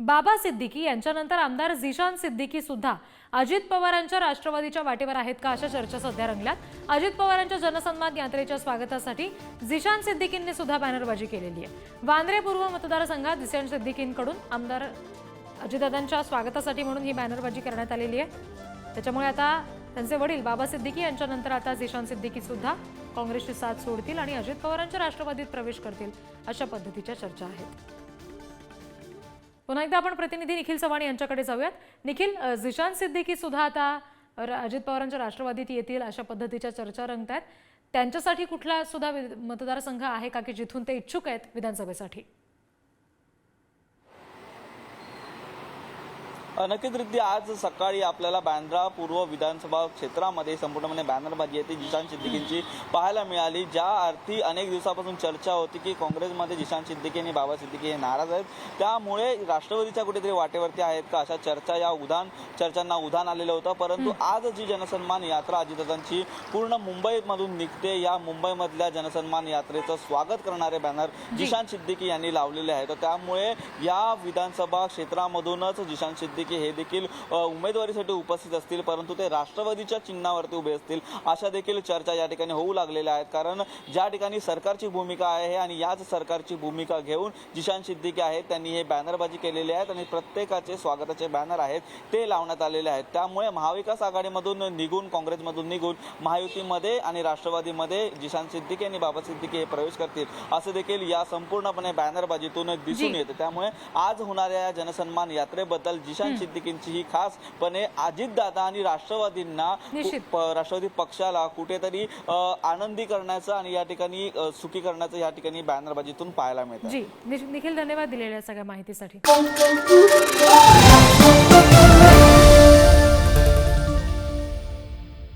बाबा सिद्दीकी यांच्यानंतर आमदार झिशान सिद्दीकी सुद्धा अजित पवारांच्या राष्ट्रवादीच्या वाटेवर आहेत का अशा चर्चा सध्या रंगल्यात. अजित पवारांच्या जनसन्मान यात्रेच्या स्वागतासाठी झिशान सिद्दीकींनी सुद्धा बॅनरबाजी केलेली आहे. वांद्रे पूर्व मतदारसंघात झिशान सिद्दीकींकडून आमदार अजितदादांच्या स्वागतासाठी म्हणून ही बॅनरबाजी करण्यात आलेली आहे. त्याच्यामुळे आता त्यांचे वडील बाबा सिद्दीकी यांच्यानंतर आता झिशान सिद्दीकी सुद्धा काँग्रेसची साथ सोडतील आणि अजित पवारांच्या राष्ट्रवादीत प्रवेश करतील अशा पद्धतीच्या चर्चा आहेत. पुन्हा एकदा आपण प्रतिनिधी निखिल चव्हाण यांच्याकडे जाऊयात. निखिल झिशान सिद्दीकी सुद्धा आता अजित पवारांच्या राष्ट्रवादीत येतील अशा पद्धतीच्या चर्चा रंगत आहेत त्यांच्यासाठी कुठला सुद्धा मतदारसंघ आहे का की जिथून ते इच्छुक आहेत विधानसभेसाठी? नक्कीचरित्या आज सकाळी आपल्याला बँड्रा पूर्व विधानसभा क्षेत्रामध्ये संपूर्णपणे बॅनरबाजी आहे ती जिशान सिद्दीकींची पाहायला मिळाली. ज्या अर्थी अनेक दिवसापासून चर्चा होती की काँग्रेसमध्ये जिशान सिद्दीकी आणि बाबा सिद्दीकी हे नाराज आहेत. त्यामुळे राष्ट्रवादीच्या कुठेतरी वाटेवरती आहेत का? अशा चर्चा या उधान चर्चांना उधाण आलेलं होतं. परंतु आज जी जनसन्मान यात्रा अजितदादांची पूर्ण मुंबईमधून निघते या मुंबईमधल्या जनसन्मान यात्रेचं स्वागत करणारे बॅनर जिशान सिद्दीकी यांनी लावलेले आहेत. तर त्यामुळे या विधानसभा क्षेत्रामधूनच जिशान सिद्दीकी हे देखील उमेदवारीसाठी उपस्थित असतील परंतु ते राष्ट्रवादीच्या चिन्हावरती उभे असतील अशा देखील चर्चा या ठिकाणी होऊ लागलेल्या आहेत. कारण ज्या ठिकाणी सरकारची भूमिका आहे आणि याच सरकारची भूमिका घेऊन जिशान सिद्दीकी आहेत त्यांनी हे बॅनरबाजी केलेले आहेत आणि प्रत्येकाचे स्वागताचे बॅनर आहेत ते लावण्यात आलेले आहेत. त्यामुळे महाविकास आघाडीमधून निघून काँग्रेसमधून निघून महायुतीमध्ये आणि राष्ट्रवादीमध्ये जिशान सिद्दीकी आणि बाबा सिद्दीकी हे प्रवेश करतील असं देखील या संपूर्णपणे बॅनरबाजीतून दिसून. येतं. त्यामुळे आज होणाऱ्या या जनसन्मान यात्रेबद्दल जिशान सिद्दीकींची ही खासपणे अजितदादा आणि राष्ट्रवादींना राष्ट्रवादी पक्षाला कुठेतरी आनंदी करण्याचं आणि या ठिकाणी सुखी करण्याचं या ठिकाणी बॅनरबाजीतून पाहायला मिळतं. जी निखिल धन्यवाद दिलेल्या सगळ्या माहितीसाठी.